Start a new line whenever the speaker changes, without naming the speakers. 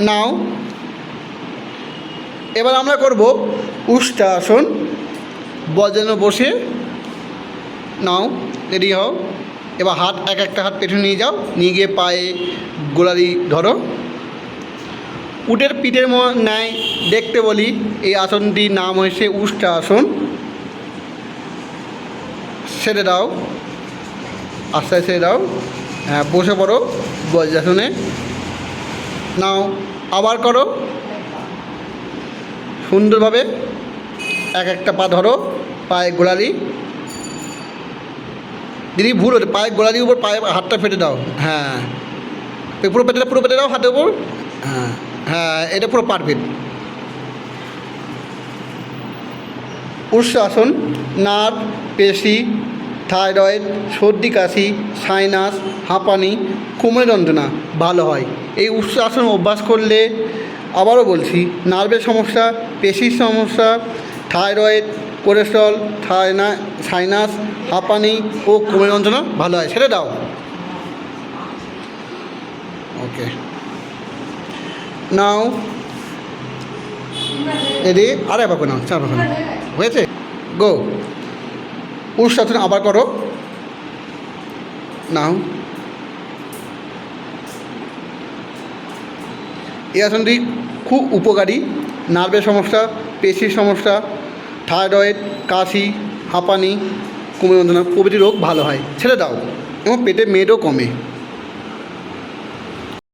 নাও। এবার আমরা করব উষ্টাসন বজ্রানো বসে। নাও, রেডি হও। এবার হাত, এক একটা হাত পেছনে নিয়ে যাও। নিয়ে গিয়ে পায়ে গোলারি ধরো। উটের পিঠের ন্যায় দেখতে বলি, এই আসনটির নাম হয়েছে উষ্টা আসন। ছেড়ে দাও। আস্তে আস্তে দাও। হ্যাঁ বসে পড়ো বজ্রাসনে। নাও, আবার করো। সুন্দরভাবে এক একটা পা ধরো পায়ে গোড়ালি। দিদি, ভুল হচ্ছে পায়ে গোড়ালির উপর পায়ে হাতটা ফেটে দাও। হ্যাঁ। পুরো পেটে পুরো পেটে দাও হাতের উপর। হ্যাঁ হ্যাঁ এটা পুরো পারফেক্ট। উৎসাসন নার্ভ, পেশি, থাইরয়েড, সর্দি, কাশি, সাইনাস, হাঁপানি কোমরে যন্ত্রণা ভালো হয়। এই উৎসাসন অভ্যাস করলে, আবারও বলছি, নার্ভের সমস্যা, পেশির সমস্যা, থাইরয়েড, কোলেস্ট্রল, থাইনা, সাইনাস, হাঁপানি ও কোমরে যন্ত্রণা ভালো হয়। সেটা দাও। ওকে। নাও। এদি, আর করে নাও, চার হয়েছে? গো। উৎসাসন আবার করো। নাও। এই আসনটি খুব উপকারী, নার্ভের সমস্যা, পেশির সমস্যা, থাইরয়েড, কাশি, হাঁপানি কোমর যন্ত্রণা প্রভৃতি রোগ ভালো হয়। ছেড়ে দাও, এবং পেটে মেদও কমে।